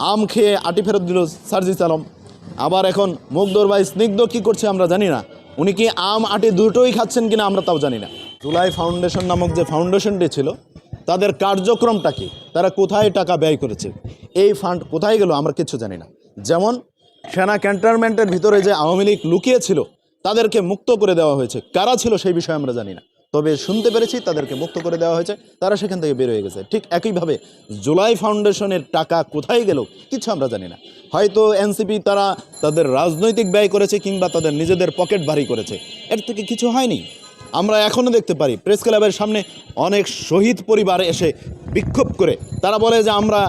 আম খেয়ে আটি ফেরত দিল সার্জিস আলম। আবার এখন মুগ্ধর ভাই স্নিগ্ধ কী করছে আমরা জানি না। উনি কি আম, আটি দুটোই খাচ্ছেন কিনা আমরা তাও জানি না। জুলাই ফাউন্ডেশন নামক যে ফাউন্ডেশনটি ছিল, তাদের কার্যক্রমটা কি? তারা কোথায় টাকা ব্যয় করেছে? এই ফান্ড কোথায় গেল আমরা কিছু জানি না। যেমন সেনা ক্যান্টনমেন্টের ভিতরে যে আওয়ামী লীগ লুকিয়েছিল, তাদেরকে মুক্ত করে দেওয়া হয়েছে। কারা ছিল সেই বিষয়ে আমরা জানি না। তবে শুনতে পেরেছি তাদেরকে মুক্ত করে দেওয়া হয়েছে। তারা সেখান থেকে বের হয়ে গেছে। ঠিক একইভাবে জুলাই ফাউন্ডেশনের টাকা কোথায় গেল কিছু আমরা জানি না। হয়তো এনসিপি তারা তাদের রাজনৈতিক ব্যয় করেছে কিংবা তাদের নিজেদের পকেট ভারী করেছে। এর থেকে কিছু হয়নি। আমরা এখনও দেখতে পারি প্রেস ক্লাবের সামনে অনেক শহীদ পরিবার এসে বিক্ষোভ করে। তারা বলে যে আমরা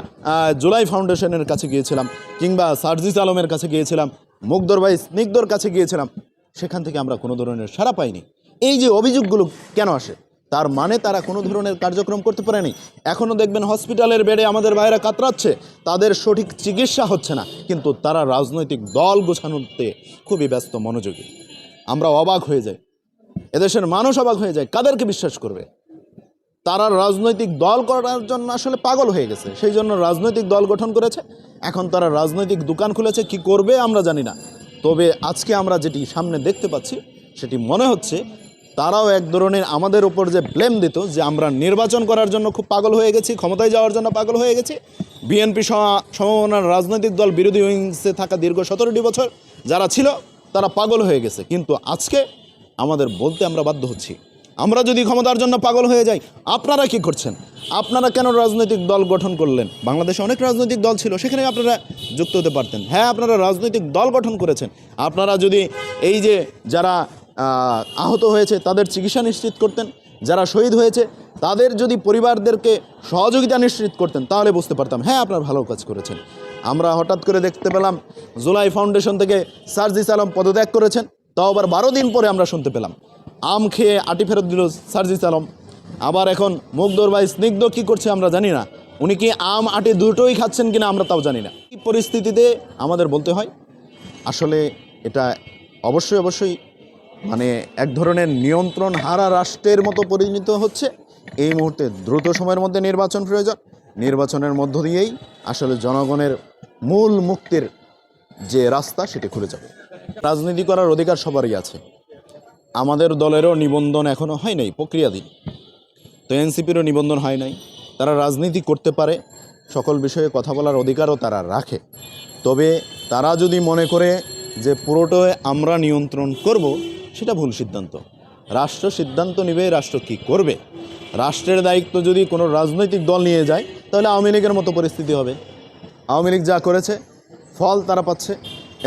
জুলাই ফাউন্ডেশনের কাছে গিয়েছিলাম কিংবা সার্জিস আলমের কাছে গিয়েছিলাম, মুগ্ধর ভাই স্নিগ্ধর কাছে গিয়েছিলাম। সেখান থেকে আমরা কোনো ধরনের সাড়া পাইনি। এই যে অভিযোগগুলো কেন আসে? তার মানে তারা কোনো ধরনের কার্যক্রম করতে পারেনি। এখনও দেখবেন হসপিটালের বেডে আমাদের ভাইরা কাতরাচ্ছে, তাদের সঠিক চিকিৎসা হচ্ছে না। কিন্তু তারা রাজনৈতিক দল গোছানোতে খুবই ব্যস্ত মনোযোগী। আমরা অবাক হয়ে যাই। এদেশের মানুষ অবাক হয়ে যায়, কাদেরকে বিশ্বাস করবে? তারা রাজনৈতিক দল করার জন্য আসলে পাগল হয়ে গেছে। সেই জন্য রাজনৈতিক দল গঠন করেছে। এখন তারা রাজনৈতিক দোকান খুলেছে, কি করবে আমরা জানি না। তবে আজকে আমরা যেটি সামনে দেখতে পাচ্ছি, সেটি মনে হচ্ছে তারাও এক ধরনের আমাদের উপর যে ব্লেম দিত, যে আমরা নির্বাচন করার জন্য খুব পাগল হয়ে গেছি, ক্ষমতায় যাওয়ার জন্য পাগল হয়ে গেছি। বিএনপি সমমনার রাজনৈতিক দল বিরোধী উইংসে থাকা দীর্ঘ সতেরোটি বছর যারা ছিল, তারা পাগল হয়ে গেছে। কিন্তু আজকে আমাদের বলতে আমরা বাধ্য হচ্ছি। আমরা যদি ক্ষমতার জন্য পাগল হয়ে যাই, আপনারা কি করছেন? আপনারা কেন রাজনৈতিক দল গঠন করলেন? বাংলাদেশে অনেক রাজনৈতিক দল ছিল, সেখানে আপনারা যুক্ত হতে পারতেন। হ্যাঁ আপনারা রাজনৈতিক দল গঠন করেছেন। আপনারা যদি এই যে যারা আহত হয়েছে, তাদের চিকিৎসা নিশ্চিত করতেন। যারা শহীদ হয়েছে, তাদের যদি পরিবারদেরকে সহযোগিতা নিশ্চিত করতেন, তাহলে বুঝতে পারতাম হ্যাঁ আপনার ভালো কাজ করেছেন। আমরা হঠাৎ করে দেখতে পেলাম, জুলাই ফাউন্ডেশন থেকে সার্জিস আলম পদত্যাগ করেছেন। তাও আবার বারো দিন পরে আমরা শুনতে পেলাম। আম খেয়ে আটি ফেরত দিল সার্জিস আলম। আবার এখন মুগ্ধর ভাই স্নিগ্ধ কী করছে আমরা জানি না। উনি কি আম, আটি দুটোই খাচ্ছেন কিনা আমরা তাও জানি না। পরিস্থিতিতে আমাদের বলতে হয়, আসলে এটা অবশ্যই অবশ্যই মানে এক ধরনের নিয়ন্ত্রণ হারা রাষ্ট্রের মতো পরিণত হচ্ছে। এই মুহূর্তে দ্রুত সময়ের মধ্যে নির্বাচন প্রয়োজন। নির্বাচনের মধ্য দিয়েই আসলে জনগণের মূল মুক্তির যে রাস্তা সেটি খুলে যাবে। রাজনীতি করার অধিকার সবারই আছে। আমাদের দলেরও নিবন্ধন এখনও হয় নাই প্রক্রিয়াধীন। তো এনসিপিরও নিবন্ধন হয় নাই। তারা রাজনীতি করতে পারে, সকল বিষয়ে কথা বলার অধিকারও তারা রাখে। তবে তারা যদি মনে করে যে পুরোটাই আমরা নিয়ন্ত্রণ করব সেটা ভুল সিদ্ধান্ত। রাষ্ট্র সিদ্ধান্ত নেবে, রাষ্ট্র কি করবে? রাষ্ট্রের দায়িত্ব যদি কোনো রাজনৈতিক দল নিয়ে যায়, তাহলে আওয়ামী লীগের মতো পরিস্থিতি হবে। আওয়ামী লীগ যা করেছে, ফল তারা পাচ্ছে।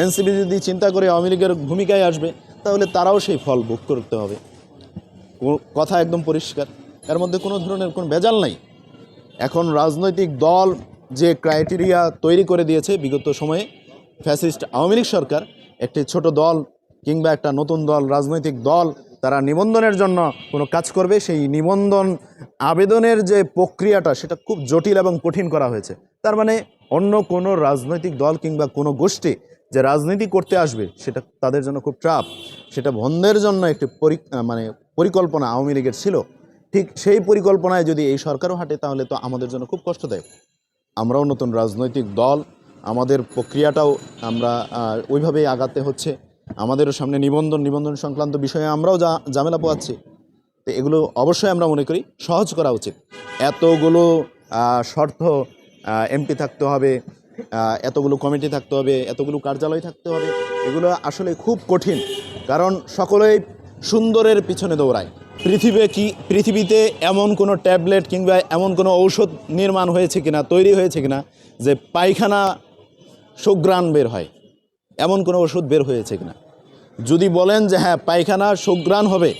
এনসিপি যদি চিন্তা করে আওয়ামী লীগের ভূমিকায় আসবে, তাহলে তারাও সেই ফল ভোগ করতে হবে। কথা একদম পরিষ্কার। এর মধ্যে কোনো ধরনের কোনো ভেজাল নাই। এখন রাজনৈতিক দল যে ক্রাইটেরিয়া তৈরি করে দিয়েছে বিগত সময়ে, ফ্যাসিস্ট আওয়ামী লীগ সরকার, একটি ছোট দল কিংবা একটা নতুন দল, রাজনৈতিক দল তারা নিবন্ধনের জন্য কোনো কাজ করবে, সেই নিবন্ধন আবেদনের যে প্রক্রিয়াটা সেটা খুব জটিল এবং কঠিন করা হয়েছে। তার মানে অন্য কোনো রাজনৈতিক দল কিংবা কোনো গোষ্ঠী যে রাজনীতি করতে আসবে, সেটা তাদের জন্য খুব চাপ। সেটা বন্ধের জন্য একটি পরি মানে পরিকল্পনা আওয়ামী লীগের ছিল। ঠিক সেই পরিকল্পনায় যদি এই সরকারও হাঁটে, তাহলে তো আমাদের জন্য খুব কষ্টদায়ক। আমরাও নতুন রাজনৈতিক দল, আমাদের প্রক্রিয়াটাও আমরা ওইভাবেই আগাতে হচ্ছে। আমাদেরও সামনে নিবন্ধন নিবন্ধন সংক্রান্ত বিষয়ে আমরাও যা ঝামেলা পোয়াচ্ছি তো এগুলো অবশ্যই আমরা মনে করি, সহজ করা উচিত। এতগুলো শর্ত এমপি থাকতে হবে এতগুলো কমিটি থাকতে হবে, এতগুলো কার্যালয় থাকতে হবে, এগুলো আসলে খুব কঠিন। কারণ সকলেই সুন্দরের পিছনে দৌড়ায়। পৃথিবী কি, পৃথিবীতে এমন কোনো ট্যাবলেট কিংবা এমন কোনো ঔষধ নির্মাণ হয়েছে কিনা, তৈরি হয়েছে কিনা, যে পায়খানা সুগ্রাণ বের হয়। এমন কোনো ওষুধ বের হয়েছে কিনা? যদি বলেন যে হ্যাঁ পায়খানা সুগ্রাণ হবে,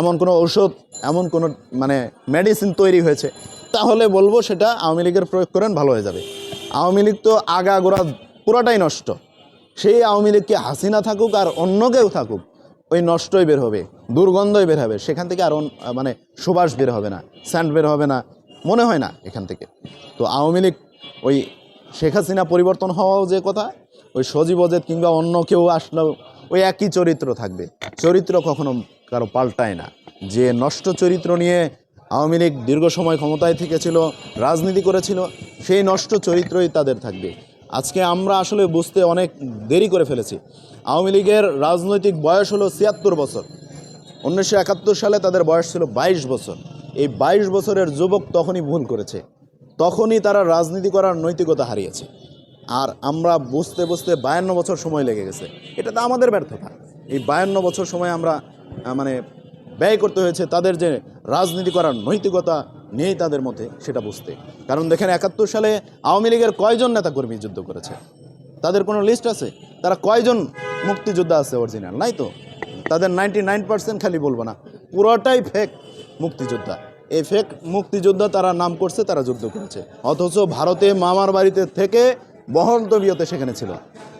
এমন কোনো ওষুধ, এমন কোনো মানে মেডিসিন তৈরি হয়েছে, তাহলে বলব সেটা আওয়ামী লীগের প্রয়োগ করেন, ভালো হয়ে যাবে। আওয়ামী লীগ তো আগা গোড়া পুরাটাই নষ্ট। সেই আওয়ামী লীগকে হাসিনা থাকুক আর অন্য কেউ থাকুক, ওই নষ্টই বের হবে, দুর্গন্ধই বের হবে, সেখান থেকে আর মানে সুবাস বের হবে না, স্যান্ড বের হবে না, মনে হয় না এখান থেকে। তো আওয়ামী লীগ, ওই শেখ হাসিনা পরিবর্তন হওয়াও যে কথা ওই সজীব অজেদ কিংবা অন্য কেউ আসলেও ওই একই চরিত্র থাকবে। চরিত্র কখনো কারও পাল্টায় না। যে নষ্ট চরিত্র নিয়ে আওয়ামী লীগ দীর্ঘ সময় ক্ষমতায় থেকেছিল, রাজনীতি করেছিল, সেই নষ্ট চরিত্রই তাদের থাকবে। আজকে আমরা আসলে বুঝতে অনেক দেরি করে ফেলেছি। আওয়ামী লীগের রাজনৈতিক বয়স হলো ছিয়াত্তর বছর। উনিশশো একাত্তর সালে তাদের বয়স ছিল বাইশ বছর। এই বাইশ বছরের যুবক তখনই ভুল করেছে। তখনই তারা রাজনীতি করার নৈতিকতা হারিয়েছে। আর আমরা বুঝতে বুঝতে বায়ান্ন বছর সময় লেগে গেছে। এটা তো আমাদের ব্যর্থতা। এই বায়ান্ন বছর সময় আমরা মানে ব্যয় করতে হয়েছে তাদের যে রাজনীতি করার নৈতিকতা নেই তাদের মধ্যে, সেটা বুঝতে। কারণ দেখেন, একাত্তর সালে আওয়ামী লীগের কয়জন নেতাকর্মী যুদ্ধ করেছে? তাদের কোনো লিস্ট আছে? তারা কয়জন মুক্তিযোদ্ধা আছে অরিজিনাল নাই তো? তাদের নাইনটি নাইন পার্সেন্ট খালি বলব না। পুরোটাই ফেক মুক্তিযোদ্ধা। এই ফেক মুক্তিযোদ্ধা তারা নাম করছে, তারা যুদ্ধ করেছে। অথচ ভারতে মামার বাড়িতে থেকে বহন তবিয়তে সেখানে ছিল।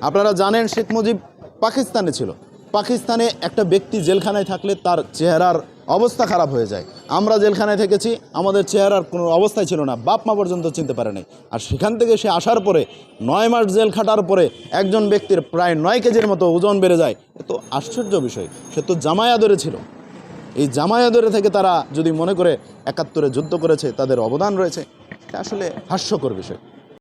আপনারা জানেন শেখ মুজিব পাকিস্তানে ছিল। পাকিস্তানে একটা ব্যক্তি জেলখানায় থাকলে তার চেহারার অবস্থা খারাপ হয়ে যায়। আমরা জেলখানায় থেকেছি, আমাদের চেহারার কোনো অবস্থাই ছিল না। বাপ মা পর্যন্ত চিনতে পারে নাই। আর সেখান থেকে সে আসার পরে, নয় মাস জেল খাটার পরে একজন ব্যক্তির প্রায় নয় কেজির মতো ওজন বেড়ে যায়। এ তো আশ্চর্য বিষয়। সে তো জামায়া ধরে ছিল। এই জামায়া ধরে থেকে তারা যদি মনে করে, একাত্তরে যুদ্ধ করেছে, তাদের অবদান রয়েছে। এটা আসলে হাস্যকর বিষয়।